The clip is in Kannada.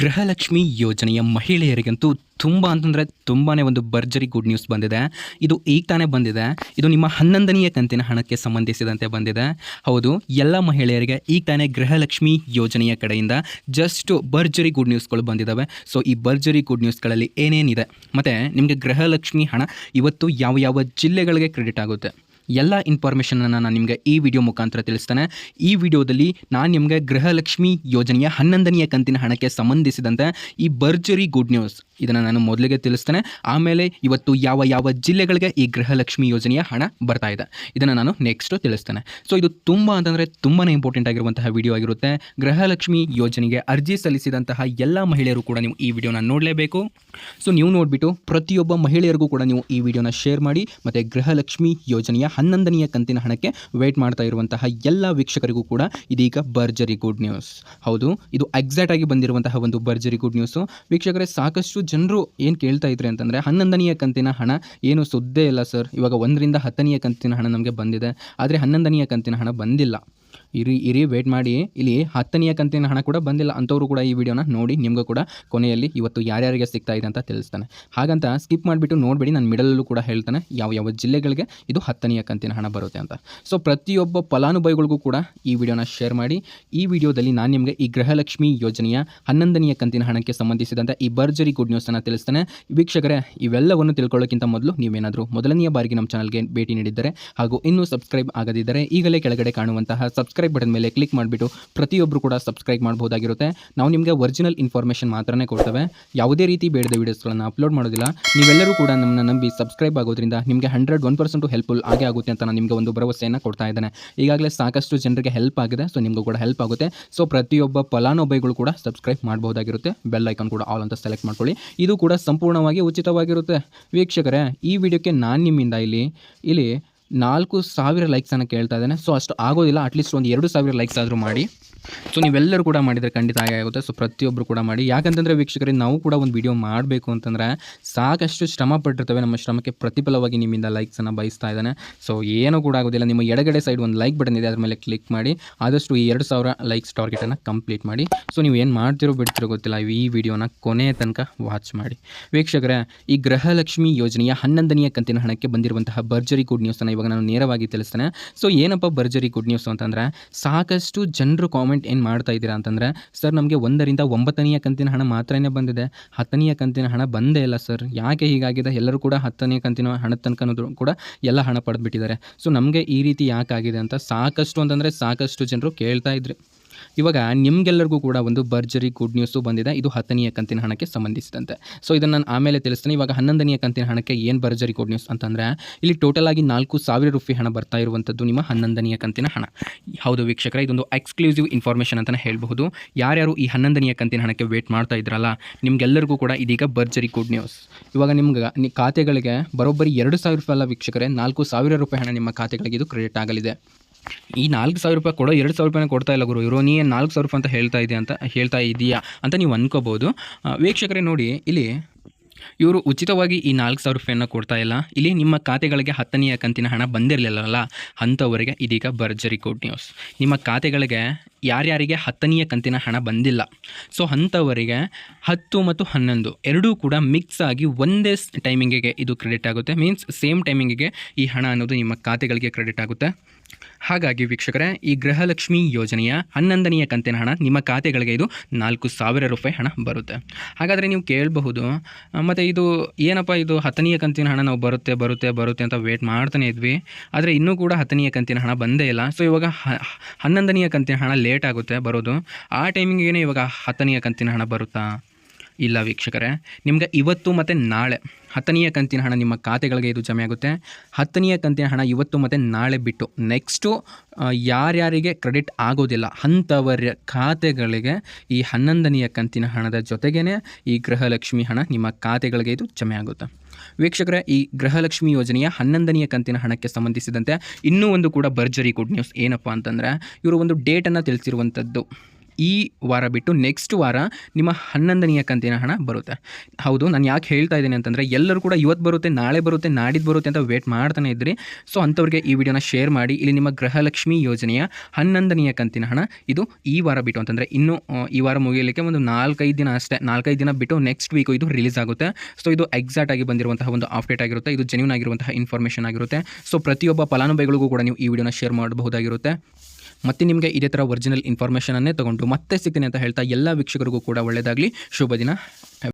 ಗೃಹಲಕ್ಷ್ಮಿ ಯೋಜನೆಯ ಮಹಿಳೆಯರಿಗಂತೂ ತುಂಬ ಅಂತಂದರೆ ತುಂಬಾ ಒಂದು ಭರ್ಜರಿ ಗುಡ್ ನ್ಯೂಸ್ ಬಂದಿದೆ. ಇದು ಈಗ ತಾನೇ ಬಂದಿದೆ. ಇದು ನಿಮ್ಮ ಹನ್ನೊಂದನೆಯ ಕಂತಿನ ಹಣಕ್ಕೆ ಸಂಬಂಧಿಸಿದಂತೆ ಬಂದಿದೆ. ಹೌದು, ಎಲ್ಲ ಮಹಿಳೆಯರಿಗೆ ಈಗ ತಾನೇ ಗೃಹಲಕ್ಷ್ಮಿ ಯೋಜನೆಯ ಕಡೆಯಿಂದ ಜಸ್ಟ್ ಭರ್ಜರಿ ಗುಡ್ ನ್ಯೂಸ್ಗಳು ಬಂದಿದ್ದಾವೆ ಸೊ ಈ ಭರ್ಜರಿ ಗುಡ್ ನ್ಯೂಸ್ಗಳಲ್ಲಿ ಏನೇನಿದೆ? ಮತ್ತು ನಿಮಗೆ ಗೃಹಲಕ್ಷ್ಮಿ ಹಣ ಇವತ್ತು ಯಾವ ಯಾವ ಜಿಲ್ಲೆಗಳಿಗೆ ಕ್ರೆಡಿಟ್ ಆಗುತ್ತೆ? ಎಲ್ಲ ಇನ್ಫಾರ್ಮೇಷನನ್ನು ನಾನು ನಿಮಗೆ ಈ ವಿಡಿಯೋ ಮುಖಾಂತರ ತಿಳಿಸ್ತೇನೆ. ಈ ವಿಡಿಯೋದಲ್ಲಿ ನಾನು ನಿಮಗೆ ಗೃಹಲಕ್ಷ್ಮಿ ಯೋಜನೆಯ ಹನ್ನೊಂದನೆಯ ಕಂತಿನ ಹಣಕ್ಕೆ ಸಂಬಂಧಿಸಿದಂತೆ ಈ ಭರ್ಜರಿ ಗುಡ್ ನ್ಯೂಸ್ ಇದನ್ನು ನಾನು ಮೊದಲಿಗೆ ತಿಳಿಸ್ತೇನೆ. ಆಮೇಲೆ ಇವತ್ತು ಯಾವ ಯಾವ ಜಿಲ್ಲೆಗಳಿಗೆ ಈ ಗೃಹಲಕ್ಷ್ಮಿ ಯೋಜನೆಯ ಹಣ ಬರ್ತಾ ಇದೆ. ಇದನ್ನು ನಾನು ನೆಕ್ಸ್ಟು ತಿಳಿಸ್ತೇನೆ. ಸೊ ಇದು ತುಂಬ ಅಂತಂದರೆ ತುಂಬಾ ಇಂಪಾರ್ಟೆಂಟ್ ಆಗಿರುವಂತಹ ವಿಡಿಯೋ ಆಗಿರುತ್ತೆ. ಗೃಹಲಕ್ಷ್ಮಿ ಯೋಜನೆಗೆ ಅರ್ಜಿ ಸಲ್ಲಿಸಿದಂತಹ ಎಲ್ಲ ಮಹಿಳೆಯರು ಕೂಡ ನೀವು ಈ ವಿಡಿಯೋನ ನೋಡಲೇಬೇಕು. ಸೊ ನೀವು ನೋಡಿಬಿಟ್ಟು ಪ್ರತಿಯೊಬ್ಬ ಮಹಿಳೆಯರಿಗೂ ಕೂಡ ನೀವು ಈ ವಿಡಿಯೋನ ಶೇರ್ ಮಾಡಿ, ಮತ್ತು ಗೃಹಲಕ್ಷ್ಮಿ ಯೋಜನೆಯ ಹನ್ನೊಂದನೆಯ ಕಂತಿನ ಹಣಕ್ಕೆ ವೇಟ್ ಮಾಡ್ತಾ ಇರುವಂತಹ ಎಲ್ಲ ವೀಕ್ಷಕರಿಗೂ ಕೂಡ ಇದೀಗ ಬರ್ಜರಿ ಗುಡ್ ನ್ಯೂಸ್ ಹೌದು, ಇದು ಎಕ್ಸಾಕ್ಟ್ ಆಗಿ ಬಂದಿರುವಂತಹ ಒಂದು ಬರ್ಜರಿ ಗುಡ್ ನ್ಯೂಸು ವೀಕ್ಷಕರೇ, ಸಾಕಷ್ಟು ಜನರು ಏನು ಕೇಳ್ತಾ ಇದ್ರೆ ಅಂತಂದರೆ, ಹನ್ನೊಂದನೆಯ ಕಂತಿನ ಹಣ ಏನು ಸುದ್ದೇ ಇಲ್ಲ ಸರ್ ಇವಾಗ ಒಂದರಿಂದ ಹತ್ತನೆಯ ಕಂತಿನ ಹಣ ನಮಗೆ ಬಂದಿದೆ. ಆದರೆ ಹನ್ನೊಂದನೆಯ ಕಂತಿನ ಹಣ ಬಂದಿಲ್ಲ. ಇರಿ ಇರಿ ವೇಟ್ ಮಾಡಿ. ಇಲ್ಲಿ ಹತ್ತನೆಯ ಕಂತಿನ ಹಣ ಕೂಡ ಬಂದಿಲ್ಲ. ಅಂಥವ್ರು ಕೂಡ ಈ ವಿಡಿಯೋನ ನೋಡಿ ನಿಮಗೂ ಕೂಡ ಕೊನೆಯಲ್ಲಿ ಇವತ್ತು ಯಾರ್ಯಾರಿಗೆ ಸಿಗ್ತಾ ಇದೆ ಅಂತ ತಿಳಿಸ್ತಾನೆ. ಹಾಗಂತ ಸ್ಕಿಪ್ ಮಾಡಿಬಿಟ್ಟು ನೋಡಬೇಡಿ. ನಾನು ಮಿಡಲಲ್ಲೂ ಕೂಡ ಹೇಳ್ತಾನೆ. ಯಾವ ಯಾವ ಜಿಲ್ಲೆಗಳಿಗೆ ಇದು ಹತ್ತನೆಯ ಕಂತಿನ ಹಣ ಬರುತ್ತೆ ಅಂತ. ಸೊ ಪ್ರತಿಯೊಬ್ಬ ಫಲಾನುಭವಿಗಳಿಗೂ ಕೂಡ ಈ ವಿಡಿಯೋನ ಶೇರ್ ಮಾಡಿ. ಈ ವಿಡಿಯೋದಲ್ಲಿ ನಾನು ನಿಮಗೆ ಈ ಗೃಹಲಕ್ಷ್ಮಿ ಯೋಜನೆಯ ಹನ್ನೊಂದನೆಯ ಕಂತಿನ ಹಣಕ್ಕೆ ಸಂಬಂಧಿಸಿದಂಥ ಈ ಭರ್ಜರಿ ಗುಡ್ ನ್ಯೂಸನ್ನು ತಿಳಿಸ್ತಾನೆ. ವೀಕ್ಷಕರೇ, ಇವೆಲ್ಲವನ್ನು ತಿಳ್ಕೊಳ್ಳೋಕ್ಕಿಂತ ಮೊದಲು ನೀವೇನಾದರೂ ಮೊದಲನೆಯ ಬಾರಿಗೆ ನಮ್ಮ ಚಾನಲ್ಗೆ ಭೇಟಿ ನೀಡಿದ್ದರೆ ಹಾಗೂ ಇನ್ನೂ ಸಬ್ಸ್ಕ್ರೈಬ್ ಆಗದಿದ್ದರೆ ಈಗಲೇ ಕೆಳಗಡೆ ಕಾಣುವಂತಹ ಸಬ್ಸ್ಕ್ರೈಬ್ ಬಟನ್ ಮೇಲೆ ಕ್ಲಿಕ್ ಮಾಡಿಬಿಟ್ಟು ಪ್ರತಿಯೊಬ್ಬರು ಕೂಡ ಸಬ್ಸ್ಕ್ರೈಬ್ ಮಾಡಬಹುದಾಗಿರುತ್ತೆ ನಾವು ನಿಮಗೆ ಒರಿಜಿನಲ್ ಇನ್ಫಾರ್ಮೇಷನ್ ಮಾತ್ರನೇ ಕೊಡ್ತೇವೆ. ಯಾವುದೇ ರೀತಿ ಬೇಡದ ವೀಡಿಯೋಸ್ಗಳನ್ನು ಅಪ್ಲೋಡ್ ಮಾಡೋದಿಲ್ಲ. ನೀವೆಲ್ಲರೂ ಕೂಡ ನಮ್ಮನ್ನ ನಂಬಿ ಸಬ್ಸ್ಕ್ರೈಬ್ ಆಗೋದ್ರಿಂದ ನಿಮಗೆ ಹಂಡ್ರೆಡ್ ಒನ್ ಪರ್ಸೆಂಟು ಹೆಲ್ಪ್ಫುಲ್ ಆಗೇ ಆಗುತ್ತೆ ಅಂತ ನಾನು ನಿಮಗೆ ಒಂದು ಭರವಸೆಯನ್ನು ಕೊಡ್ತಾ ಇದ್ದೇನೆ. ಈಗಾಗಲೇ ಸಾಕಷ್ಟು ಜನರಿಗೆ ಹೆಲ್ಪ್ ಆಗಿದೆ ಸೊ ನಿಮಗೂ ಕೂಡ ಹೆಲ್ಪ್ ಆಗುತ್ತೆ. ಸೊ ಪ್ರತಿಯೊಬ್ಬ ಫಲಾನುಭವಿಗಳು ಕೂಡ ಸಬ್ಸ್ಕ್ರೈಬ್ ಮಾಡಬಹುದಾಗಿರುತ್ತೆ ಬೆಲ್ ಐಕಾನ್ ಕೂಡ ಆಲ್ ಅಂತ ಸೆಲೆಕ್ಟ್ ಮಾಡ್ಕೊಳ್ಳಿ. ಇದು ಕೂಡ ಸಂಪೂರ್ಣವಾಗಿ ಉಚಿತವಾಗಿರುತ್ತೆ. ವೀಕ್ಷಕರೇ, ಈ ವಿಡಿಯೋಕ್ಕೆ ನಾನು ನಿಮ್ಮಿಂದ ಇಲ್ಲಿ ಇಲ್ಲಿ ನಾಲ್ಕು ಸಾವಿರ ಲೈಕ್ಸನ್ನು ಕೇಳ್ತಾ ಇದ್ದೇನೆ. ಸೊ ಅಷ್ಟು ಆಗೋದಿಲ್ಲ. ಅಟ್ಲೀಸ್ಟ್ ಒಂದು ಎರಡು ಸಾವಿರ ಲೈಕ್ಸ್ ಆದರೂ ಮಾಡಿ. ಸೊ ನೀವೆಲ್ಲರೂ ಕೂಡ ಮಾಡಿದರೆ ಖಂಡಿತ ಆಗೇ ಆಗುತ್ತೆ. ಸೊ ಪ್ರತಿಯೊಬ್ಬರು ಕೂಡ ಮಾಡಿ. ಯಾಕಂತಂದರೆ ವೀಕ್ಷಕರೇ, ನಾವು ಕೂಡ ಒಂದು ವಿಡಿಯೋ ಮಾಡಬೇಕು ಅಂತಂದರೆ ಸಾಕಷ್ಟು ಶ್ರಮ ಪಟ್ಟಿರ್ತವೆ. ನಮ್ಮ ಶ್ರಮಕ್ಕೆ ಪ್ರತಿಫಲವಾಗಿ ನಿಮ್ಮಿಂದ ಲೈಕ್ಸನ್ನು ಬಯಸ್ತಾ ಇದ್ದಾನೆ. ಸೊ ಏನೂ ಕೂಡ ಆಗೋದಿಲ್ಲ. ನಿಮ್ಮ ಎಡಗಡೆ ಸೈಡ್ ಒಂದು ಲೈಕ್ ಬಟನ್ ಇದೆ. ಅದ್ರ ಮೇಲೆ ಕ್ಲಿಕ್ ಮಾಡಿ. ಆದಷ್ಟು ಈ ಎರಡು ಸಾವಿರ ಲೈಕ್ಸ್ ಟಾರ್ಗೆಟನ್ನು ಕಂಪ್ಲೀಟ್ ಮಾಡಿ. ಸೊ ನೀವು ಏನು ಮಾಡ್ತಿರೋ ಬಿಡ್ತಿರೋ ಗೊತ್ತಿಲ್ಲ. ಈ ವಿಡಿಯೋನ ಕೊನೆಯ ತನಕ ವಾಚ್ ಮಾಡಿ. ವೀಕ್ಷಕರೇ, ಈ ಗೃಹಲಕ್ಷ್ಮಿ ಯೋಜನೆಯ ಹನ್ನೊಂದನೆಯ ಕಂತಿನ ಹಣಕ್ಕೆ ಬಂದಿರುವಂತಹ ಭರ್ಜರಿ ಗುಡ್ ನ್ಯೂಸನ್ನು ಇವಾಗ ನಾನು ನೇರವಾಗಿ ತಿಳಿಸ್ತೇನೆ. ಸೊ ಏನಪ್ಪ ಭರ್ಜರಿ ಗುಡ್ ನ್ಯೂಸ್ ಅಂತಂದ್ರೆ, ಸಾಕಷ್ಟು ಜನರು ಕಾಮೆಂಟ್ ಏನು ಮಾಡ್ತಾ ಇದ್ದೀರಾ ಅಂತಂದರೆ, ಸರ್, ನಮಗೆ ಒಂದರಿಂದ ಒಂಬತ್ತನೆಯ ಕಂತಿನ ಹಣ ಮಾತ್ರನೇ ಬಂದಿದೆ. ಹತ್ತನೆಯ ಕಂತಿನ ಹಣ ಬಂದೇ ಇಲ್ಲ ಸರ್. ಯಾಕೆ ಹೀಗಾಗಿದೆ? ಎಲ್ಲರೂ ಕೂಡ ಹತ್ತನೆಯ ಕಂತಿನ ಹಣದ ತನಕ ಕೂಡ ಎಲ್ಲ ಹಣ ಪಡೆದುಬಿಟ್ಟಿದ್ದಾರೆ ಸೊ ನಮಗೆ ಈ ರೀತಿ ಯಾಕಾಗಿದೆ ಅಂತ ಸಾಕಷ್ಟು ಅಂತಂದರೆ ಸಾಕಷ್ಟು ಜನರು ಕೇಳ್ತಾ ಇದ್ರಿ. ಇವಾಗ ನಿಮಗೆಲ್ಲರಿಗೂ ಕೂಡ ಒಂದು ಭರ್ಜರಿ ಗುಡ್ ನ್ಯೂಸು ಬಂದಿದೆ. ಇದು ಹತ್ತನೆಯ ಕಂತಿನ ಹಣಕ್ಕೆ ಸಂಬಂಧಿಸಿದಂತೆ. ಸೊ ಇದನ್ನು ನಾನು ಆಮೇಲೆ ತಿಳಿಸ್ತೀನಿ. ಇವಾಗ ಹನ್ನೊಂದನೆಯ ಕಂತಿನ ಹಣಕ್ಕೆ ಏನು ಭರ್ಜರಿ ಗುಡ್ ನ್ಯೂಸ್ ಅಂತಂದರೆ, ಇಲ್ಲಿ ಟೋಟಲ್ ಆಗಿ ನಾಲ್ಕು ಸಾವಿರ ರೂಪಾಯಿ ಹಣ ಬರ್ತಾ ಇರುವಂಥದ್ದು ನಿಮ್ಮ ಹನ್ನೊಂದನೆಯ ಕಂತಿನ ಹಣ. ಹೌದು ವೀಕ್ಷಕರ, ಇದೊಂದು ಎಕ್ಸ್ಕ್ಲೂಸಿವ್ ಇನ್ಫಾರ್ಮೇಷನ್ ಅಂತಲೇ ಹೇಳಬಹುದು. ಯಾರ್ಯಾರು ಈ ಹನ್ನೊಂದನೆಯ ಕಂತಿನ ಹಣಕ್ಕೆ ವೇಟ್ ಮಾಡ್ತಾ ಇದ್ರಲ್ಲ, ನಿಮಗೆಲ್ಲರಿಗೂ ಕೂಡ ಇದೀಗ ಭರ್ಜರಿ ಗುಡ್ ನ್ಯೂಸ್ ಇವಾಗ ನಿಮ್ಗೆ ಖಾತೆಗಳಿಗೆ ಬರೋಬ್ಬರಿ ಎರಡು ಸಾವಿರ ರೂಪಾಯಿ ಅಲ್ಲ ವೀಕ್ಷಕರೇ, ನಾಲ್ಕು ಸಾವಿರ ರೂಪಾಯಿ ಹಣ ನಿಮ್ಮ ಖಾತೆಗಳಿಗೆ ಇದು ಕ್ರೆಡಿಟ್ ಆಗಲಿದೆ. ಈ ನಾಲ್ಕು ಸಾವಿರ ರೂಪಾಯಿ ಕೊಡೋ ಎರಡು ಸಾವಿರ ರೂಪಾಯಿನ ಕೊಡ್ತಾ ಇಲ್ಲ ಗುರು. ಇರೋ ನೀ ನಾಲ್ಕು ಸಾವಿರ ರೂಪಾಯಿ ಅಂತ ಹೇಳ್ತಾ ಇದೆಯಾ ಅಂತ, ಹೇಳ್ತಾ ಇದೆಯಾ ಅಂತ ನೀವು ಅಂದ್ಕೋಬೋದು ವೀಕ್ಷಕರೇ ನೋಡಿ, ಇಲ್ಲಿ ಇವರು ಉಚಿತವಾಗಿ ಈ ನಾಲ್ಕು ಸಾವಿರ ರೂಪಾಯಿಯನ್ನು ಕೊಡ್ತಾ ಇಲ್ಲ. ಇಲ್ಲಿ ನಿಮ್ಮ ಖಾತೆಗಳಿಗೆ ಹತ್ತನೆಯ ಕಂತಿನ ಹಣ ಬಂದಿರಲಿಲ್ಲಲ್ಲ, ಅಂಥವರಿಗೆ ಇದೀಗ ಭರ್ಜರಿ ಗುಡ್ ನ್ಯೂಸ್ ನಿಮ್ಮ ಖಾತೆಗಳಿಗೆ ಯಾರ್ಯಾರಿಗೆ ಹತ್ತನೆಯ ಕಂತಿನ ಹಣ ಬಂದಿಲ್ಲ, ಸೊ ಅಂಥವರಿಗೆ ಹತ್ತು ಮತ್ತು ಹನ್ನೊಂದು ಎರಡೂ ಕೂಡ ಮಿಕ್ಸ್ ಆಗಿ ಒಂದೇ ಟೈಮಿಂಗಿಗೆ ಇದು ಕ್ರೆಡಿಟ್ ಆಗುತ್ತೆ. ಮೀನ್ಸ್ ಸೇಮ್ ಟೈಮಿಂಗಿಗೆ ಈ ಹಣ ಅನ್ನೋದು ನಿಮ್ಮ ಖಾತೆಗಳಿಗೆ ಕ್ರೆಡಿಟ್ ಆಗುತ್ತೆ. ಹಾಗಾಗಿ ವೀಕ್ಷಕರೇ, ಈ ಗೃಹಲಕ್ಷ್ಮಿ ಯೋಜನೆಯ ಹನ್ನೊಂದನೆಯ ಕಂತಿನ ಹಣ ನಿಮ್ಮ ಖಾತೆಗಳಿಗೆ ಇದು ನಾಲ್ಕು ಸಾವಿರ ರೂಪಾಯಿ ಹಣ ಬರುತ್ತೆ. ಹಾಗಾದರೆ ನೀವು ಕೇಳಬಹುದು, ಮತ್ತು ಇದು ಏನಪ್ಪ ಇದು ಹತ್ತನೆಯ ಕಂತಿನ ಹಣ ನಾವು ಬರುತ್ತೆ ಬರುತ್ತೆ ಬರುತ್ತೆ ಅಂತ ವೇಟ್ ಮಾಡ್ತಾನೆ ಇದ್ವಿ. ಆದರೆ ಇನ್ನೂ ಕೂಡ ಹತ್ತನೆಯ ಕಂತಿನ ಹಣ ಬಂದೇ ಇಲ್ಲ. ಸೊ ಇವಾಗ ಹನ್ನೊಂದನೆಯ ಕಂತಿನ ಹಣ ಲೇಟ್ ಆಗುತ್ತೆ ಬರೋದು. ಆ ಟೈಮಿಂಗೇನೆ ಇವಾಗ ಹತ್ತನೆಯ ಕಂತಿನ ಹಣ ಬರುತ್ತಾ? ಇಲ್ಲ ವೀಕ್ಷಕರೇ. ನಿಮ್ಗೆ ಇವತ್ತು ಮತ್ತು ನಾಳೆ, ಹತ್ತನೆಯ ಕಂತಿನ ಹಣ ನಿಮ್ಮ ಖಾತೆಗಳಿಗೆ ಇದು ಜಮೆ ಆಗುತ್ತೆ. ಹತ್ತನೆಯ ಕಂತಿನ ಹಣ ಇವತ್ತು ಮತ್ತು ನಾಳೆ ಬಿಟ್ಟು, ನೆಕ್ಸ್ಟು ಯಾರ್ಯಾರಿಗೆ ಕ್ರೆಡಿಟ್ ಆಗೋದಿಲ್ಲ, ಅಂಥವರ ಖಾತೆಗಳಿಗೆ ಈ ಹನ್ನೊಂದನೆಯ ಕಂತಿನ ಹಣದ ಜೊತೆಗೇ ಈ ಗೃಹಲಕ್ಷ್ಮಿ ಹಣ ನಿಮ್ಮ ಖಾತೆಗಳಿಗೆ ಇದು ಜಮೆ ಆಗುತ್ತೆ. ವೀಕ್ಷಕರೇ, ಈ ಗೃಹಲಕ್ಷ್ಮಿ ಯೋಜನೆಯ ಹನ್ನೊಂದನೆಯ ಕಂತಿನ ಹಣಕ್ಕೆ ಸಂಬಂಧಿಸಿದಂತೆ ಇನ್ನೂ ಒಂದು ಕೂಡ ಭರ್ಜರಿ ಗುಡ್ ನ್ಯೂಸ್ ಏನಪ್ಪ ಅಂತಂದರೆ, ಇವರು ಒಂದು ಡೇಟನ್ನು ತಿಳಿಸಿರುವಂಥದ್ದು. ಈ ವಾರ ಬಿಟ್ಟು ನೆಕ್ಸ್ಟ್ ವಾರ ನಿಮ್ಮ ಹನ್ನೊಂದನೆಯ ಕಂತಿನ ಹಣ ಬರುತ್ತೆ. ಹೌದು, ನಾನು ಯಾಕೆ ಹೇಳ್ತಾ ಇದ್ದೀನಿ ಅಂತಂದರೆ ಎಲ್ಲರೂ ಕೂಡ ಇವತ್ತು ಬರುತ್ತೆ, ನಾಳೆ ಬರುತ್ತೆ ನಾಡಿದ್ದು ಬರುತ್ತೆ ಅಂತ ವೇಟ್ ಮಾಡ್ತಾನೆ ಇದ್ರಿ. ಸೊ ಅಂಥವ್ರಿಗೆ ಈ ವಿಡಿಯೋನ ಶೇರ್ ಮಾಡಿ. ಇಲ್ಲಿ ನಿಮ್ಮ ಗೃಹಲಕ್ಷ್ಮಿ ಯೋಜನೆಯ ಹನ್ನೊಂದನೆಯ ಕಂತಿನ ಹಣ ಇದು ಈ ವಾರ ಬಿಟ್ಟು ಅಂತಂದರೆ ಇನ್ನು ಈ ವಾರ ಮುಗಿಯಲಿಕ್ಕೆ ಒಂದು ನಾಲ್ಕೈದು ದಿನ ಅಷ್ಟೇ, ನಾಲ್ಕೈದು ದಿನ ಬಿಟ್ಟು ನೆಕ್ಸ್ಟ್ ವೀಕು ಇದು ರಿಲೀಸ್ ಆಗುತ್ತೆ. ಸೊ ಇದು ಎಕ್ಸಾಕ್ಟ್ ಆಗಿ ಬಂದಿರುವಂತಹ ಒಂದು ಅಪ್ಡೇಟ್ ಆಗಿರುತ್ತೆ, ಇದು ಜೆನ್ಯೂನ್ ಆಗಿರುವಂತಹ ಇನ್ಫಾರ್ಮೇಷನ್ ಆಗಿರುತ್ತೆ. ಸೊ ಪ್ರತಿಯೊಬ್ಬ ಫಲಾನುಭವಿಗಳಿಗೂ ಕೂಡ ನೀವು ಈ ವಿಡಿಯೋನ ಶೇರ್ ಮಾಡಬಹುದಾಗಿರುತ್ತೆ. ಮತ್ತೆ ನಿಮಗೆ ಇದೇ ಥರ ಒರಿಜಿನಲ್ ಇನ್ಫಾರ್ಮೇಷನನ್ನೇ ತೊಗೊಂಡು ಮತ್ತೆ ಸಿಗ್ತೀನಿ ಅಂತ ಹೇಳ್ತಾ ಎಲ್ಲ ವೀಕ್ಷಕರಿಗೂ ಕೂಡ ಒಳ್ಳೆಯದಾಗಲಿ ಶುಭ ದಿನ.